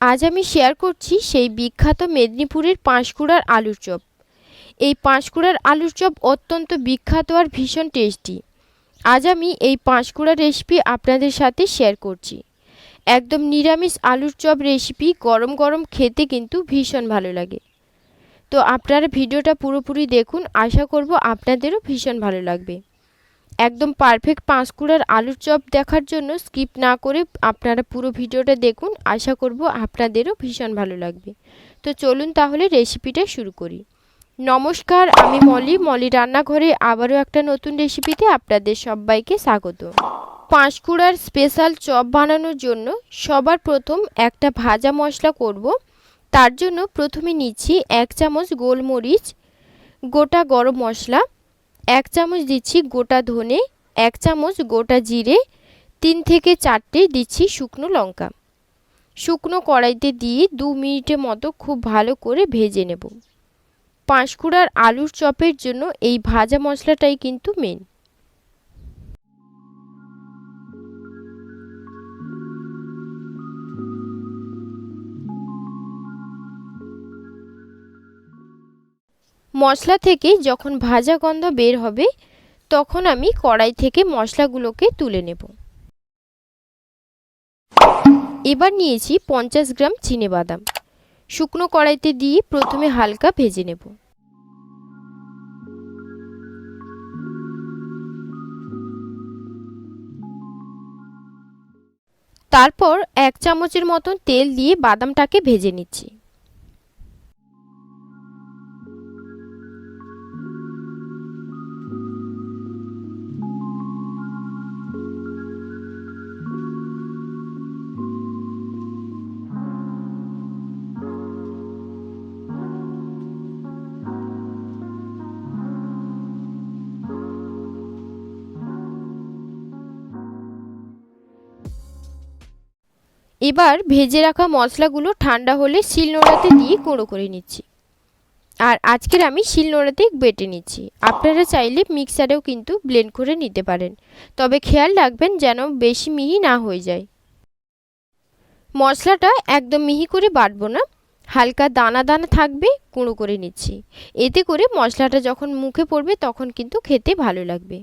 আজ আমি শেয়ার করছি সেই বিখ্যাত মেদিনীপুরের পাঁশকুড়ার আলুর চপ। এই পাঁশকুড়ার আলুর চপ অত্যন্ত বিখ্যাত আর ভীষণ টেস্টি। আজ আমি এই পাঁশকুড়ার রেসিপি আপনাদের সাথে শেয়ার করছি। একদম নিরামিষ আলুর চপ রেসিপি গরম গরম খেতে কিন্তু ভীষণ ভালো লাগে। তো আপনারা ভিডিওটা পুরোপুরি দেখুন, আশা করব আপনাদেরও ভীষণ ভালো লাগবে। একদম পারফেক্ট পাঁশকুড়ার আলুর চপ দেখার জন্য স্কিপ না করে আপনারা পুরো ভিডিওটা দেখুন। আশা করব আপনাদেরও ভীষণ ভালো লাগবে। তো চলুন তাহলে রেসিপিটা শুরু করি। নমস্কার, আমি মলি। মলি রান্নাঘরে আবারও একটা নতুন রেসিপিতে আপনাদের সবাইকে স্বাগত। পাঁশকুড়ার স্পেশাল চপ বানানোর জন্য সবার প্রথম একটা ভাজা মশলা করব। তার জন্য প্রথমে নিচ্ছি এক চামচ গোলমরিচ, গোটা গরম মশলা এক চামচ দিচ্ছি গোটা ধনে, এক চামচ গোটা জিরে, তিন থেকে চারটে দিচ্ছি শুকনো লঙ্কা। শুকনো কড়াইতে দিয়ে দু মিনিটের মতো খুব ভালো করে ভেজে নেব। পাঁশকুড়ার আলুর চপের জন্য এই ভাজা মশলাটাই কিন্তু মেন মশলা থেকে যখন ভাজা গন্ধ বের হবে, তখন আমি কড়াই থেকে মশলাগুলোকে তুলে নেব। এবার নিয়েছি পঞ্চাশ গ্রাম বাদাম। শুকনো কড়াইতে দিয়ে প্রথমে হালকা ভেজে নেব। তারপর এক চামচের মতন তেল দিয়ে বাদামটাকে ভেজে নিচ্ছি। এবার ভেজে রাখা মশলাগুলো ঠান্ডা হলে শিলনোড়াতে দিয়ে গুঁড়ো করে নিচ্ছি। আর আজকের আমি শিলনোড়াতে বেটে নিচ্ছি। আপনারা চাইলে মিক্সারেও কিন্তু ব্লেন্ড করে নিতে পারেন। তবে খেয়াল রাখবেন যেন বেশি মিহি না হয়ে যায়। মশলাটা একদম মিহি করে বাটবো না। হালকা দানা দানা থাকবে, গুঁড়ো করে নিচ্ছি। এতে করে মশলাটা যখন মুখে পড়বে তখন কিন্তু খেতে ভালো লাগবে।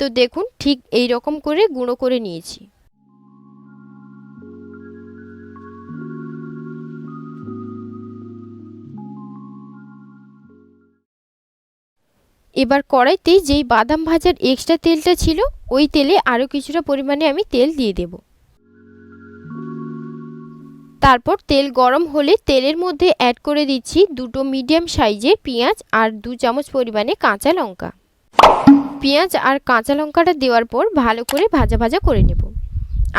তো দেখুন ঠিক এই রকম করে গুঁড়ো করে নিয়েছি। এবার কড়াইতে যেই বাদাম ভাজার এক্সট্রা তেলটা ছিল, ওই তেলে আরও কিছুটা পরিমাণে আমি তেল দিয়ে দেব। তারপর তেল গরম হলে তেলের মধ্যে অ্যাড করে দিচ্ছি দুটো মিডিয়াম সাইজের পেঁয়াজ আর দু চামচ পরিমাণে কাঁচা লঙ্কা। পেঁয়াজ আর কাঁচা লঙ্কাটা দেওয়ার পর ভালো করে ভাজা ভাজা করে নেব।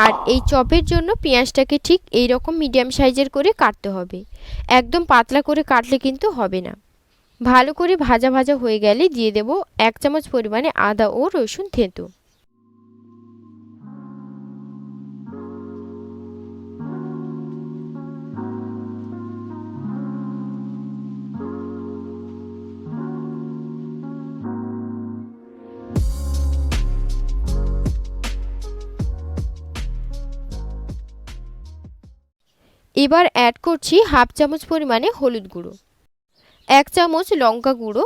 আর এই চপের জন্য পেঁয়াজটাকে ঠিক এই রকম মিডিয়াম সাইজের করে কাটতে হবে। একদম পাতলা করে কাটলে কিন্তু হবে না। ভালো করে ভাজা ভাজা হয়ে গেলে দিয়ে দেব এক চামচ পরিমাণে আদা ও রসুন থেঁতো। এবার অ্যাড করছি হাফ চামচ পরিমাণে হলুদ গুঁড়ো। এক চামচ লঙ্কা গুঁড়ো।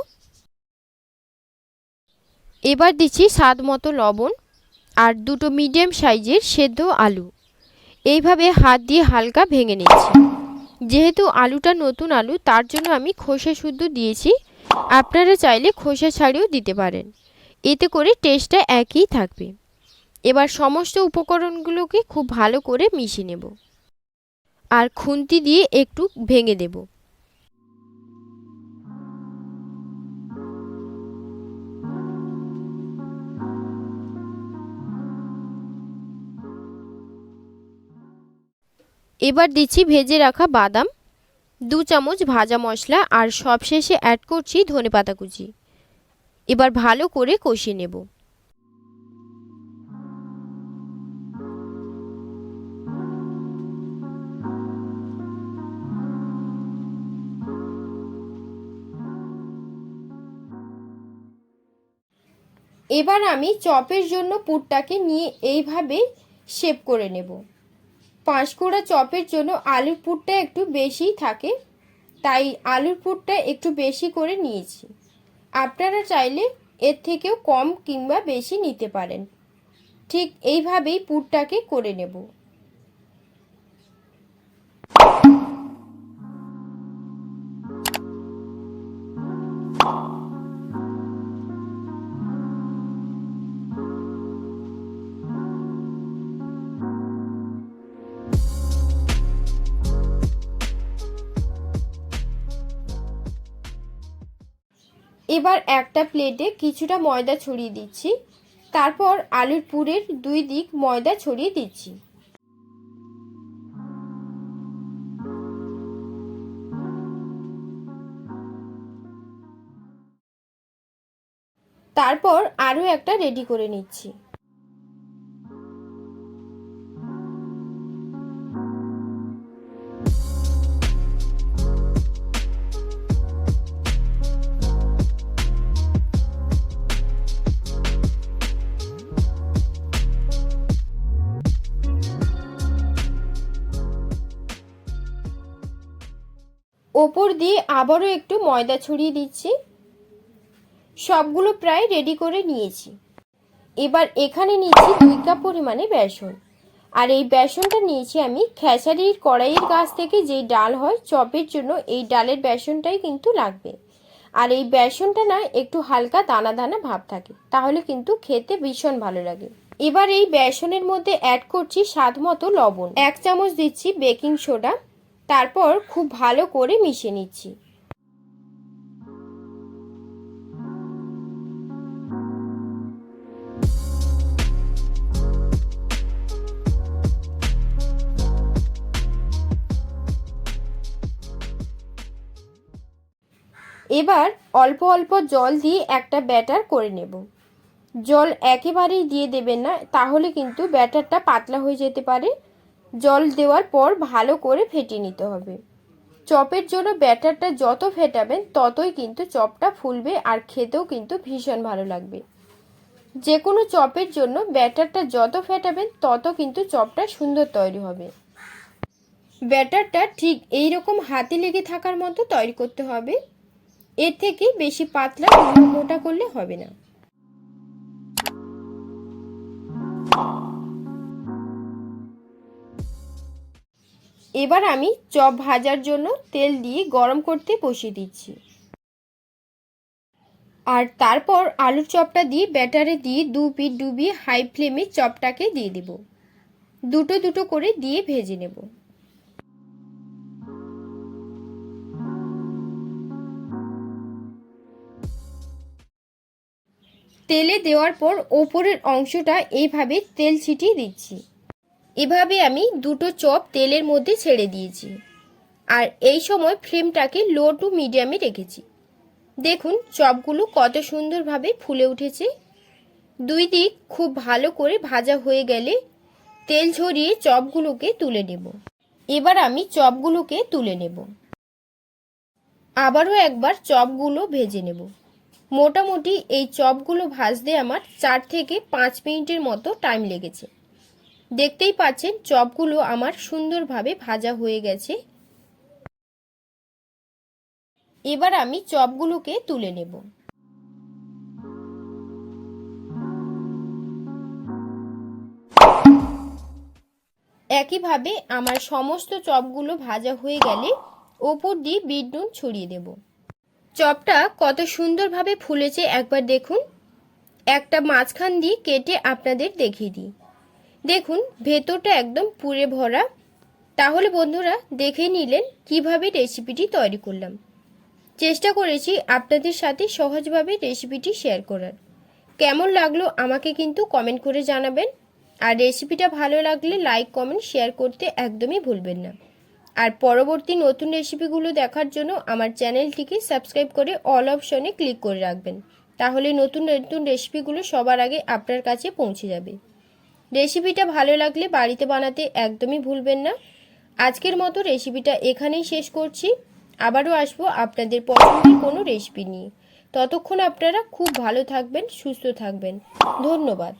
এবার দিচ্ছি স্বাদ মতো লবণ আর দুটো মিডিয়াম সাইজের সেদ্ধ আলু। এইভাবে হাত দিয়ে হালকা ভেঙে নিচ্ছি। যেহেতু আলুটা নতুন আলু, তার জন্য আমি খোসা শুদ্ধ দিয়েছি। আপনারা চাইলে খোসা ছাড়িয়েও দিতে পারেন। এতে করে টেস্টটা একই থাকবে। এবার সমস্ত উপকরণগুলোকে খুব ভালো করে মিশিয়ে নেব। আর খুন্তি দিয়ে একটু ভেঙে দেবো। এবার দিচ্ছি ভেজে রাখা বাদাম, দু চামচ ভাজা মশলা আর সবশেষে অ্যাড করছি ধনে পাতা কুচি। এবার ভালো করে কষিয়ে নেব। এবার আমি চপের জন্য পুরটাকে নিয়ে এইভাবে শেপ করে নেব। পাঁশকুড়া চপের জন্য আলুর পুরটা একটু বেশিই থাকে, তাই আলুর পুরটা একটু বেশি করে নিয়েছি। আপনারা চাইলে এর থেকেও কম কিংবা বেশি নিতে পারেন। ঠিক এইভাবেই পুরটাকে করে নেব। এবার একটা প্লেটে কিছুটা ময়দা ছড়িয়ে দিচ্ছি। তারপর আলুর পুরের দুই দিক ময়দা ছড়িয়ে দিচ্ছি। তারপর আরও একটা রেডি করে নিচ্ছি। ওপর দিয়ে আবারও একটু ময়দা ছড়িয়ে দিচ্ছি। সবগুলো প্রায় রেডি করে নিয়েছি। এবার এখানে নিয়েছি দুই কাপ পরিমাণে বেসন। আর এই বেসনটা নিয়েছি আমি খেসারির কড়াইয়ের গাছ থেকে যেই ডাল হয়, চপের জন্য এই ডালের বেসনটাই কিন্তু লাগবে। আর এই বেসনটা না একটু হালকা দানা দানা ভাব থাকে, তাহলে কিন্তু খেতে ভীষণ ভালো লাগে। এবার এই বেসনের মধ্যে অ্যাড করছি স্বাদ মতো লবণ। এক চামচ দিচ্ছি বেকিং সোডা তারপর খুব ভালো করে মিশিয়ে নিচ্ছি। এবার অল্প অল্প জল দিয়ে একটা ব্যাটার করে নেব। জল একেবারেই দিয়ে দেবেন না, তাহলে কিন্তু ব্যাটারটা পাতলা হয়ে যেতে পারে। জল দেওয়ার পর ভালো করে ফেটিয়ে নিতে হবে। চপের জন্য ব্যাটারটা যত ফেটাবেন, ততই কিন্তু চপটা ফুলবে আর খেতেও কিন্তু ভীষণ ভালো লাগবে। যে কোনো চপের জন্য ব্যাটারটা যত ফেটাবেন, তত কিন্তু চপটা সুন্দর তৈরি হবে। ব্যাটারটা ঠিক এই রকম হাতে লেগে থাকার মতো তৈরি করতে হবে। এর থেকে বেশি পাতলা মোটা করলে হবে না। এবার আমি চপ ভাজার জন্য তেল দিয়ে গরম করতে বসিয়ে দিচ্ছি। আর তারপর আলুর চপটা দিয়ে ব্যাটারে দিয়ে দু পিট ডুবিয়ে হাই ফ্লেমে চপটাকে দিয়ে দেব। দুটো দুটো করে দিয়ে ভেজে নেব। তেলে দেওয়ার পর ওপরের অংশটা এইভাবে তেল ছিটিয়ে দিচ্ছি। এভাবে আমি দুটো চপ তেলের মধ্যে ছেড়ে দিয়েছি। আর এই সময় ফ্লেমটাকে লো টু মিডিয়ামে রেখেছি। দেখুন চপগুলো কত সুন্দরভাবে ফুলে উঠেছে। দুই দিক খুব ভালো করে ভাজা হয়ে গেলে তেল ঝরিয়ে চপগুলোকে তুলে নেব। এবার আমি চপগুলোকে তুলে নেব। আবারও একবার চপগুলো ভেজে নেব। মোটামুটি এই চপগুলো ভাজতে আমার চার থেকে পাঁচ মিনিটের মতো টাইম লেগেছে। দেখতেই পাচ্ছেন চপগুলো আমার সুন্দরভাবে ভাজা হয়ে গেছে। এবার আমি চপগুলোকে তুলে নেব। একইভাবে আমার সমস্ত চপগুলো ভাজা হয়ে গেলে ওপর দিয়ে বিট নুন ছড়িয়ে দেব। চপটা কত সুন্দরভাবে ফুলেছে একবার দেখুন। একটা মাঝখান দিয়ে কেটে আপনাদের দেখিয়ে দিই। দেখুন, ভেতরটা একদম পুরে ভরা। তাহলে বন্ধুরা, দেখে নিলেন কীভাবে রেসিপিটি তৈরি করলাম। চেষ্টা করেছি আপনাদের সাথে সহজভাবে রেসিপিটি শেয়ার করার। কেমন লাগল আমাকে কিন্তু কমেন্ট করে জানাবেন। আর রেসিপিটা ভালো লাগলে লাইক কমেন্ট শেয়ার করতে একদমই ভুলবেন না। আর পরবর্তী নতুন রেসিপিগুলো দেখার জন্য আমার চ্যানেলটিকে সাবস্ক্রাইব করে অল অপশনে ক্লিক করে রাখবেন। তাহলে নতুন নতুন রেসিপিগুলো সবার আগে আপনার কাছে পৌঁছে যাবে। রেসিপিটা ভালো লাগলে বাড়িতে বানাতে একদমই ভুলবেন না। আজকের মতো রেসিপিটা এখানেই শেষ করছি। আবারও আসব আপনাদের পছন্দের কোনো রেসিপি নিয়ে। ততক্ষণ আপনারা খুব ভালো থাকবেন, সুস্থ থাকবেন। ধন্যবাদ।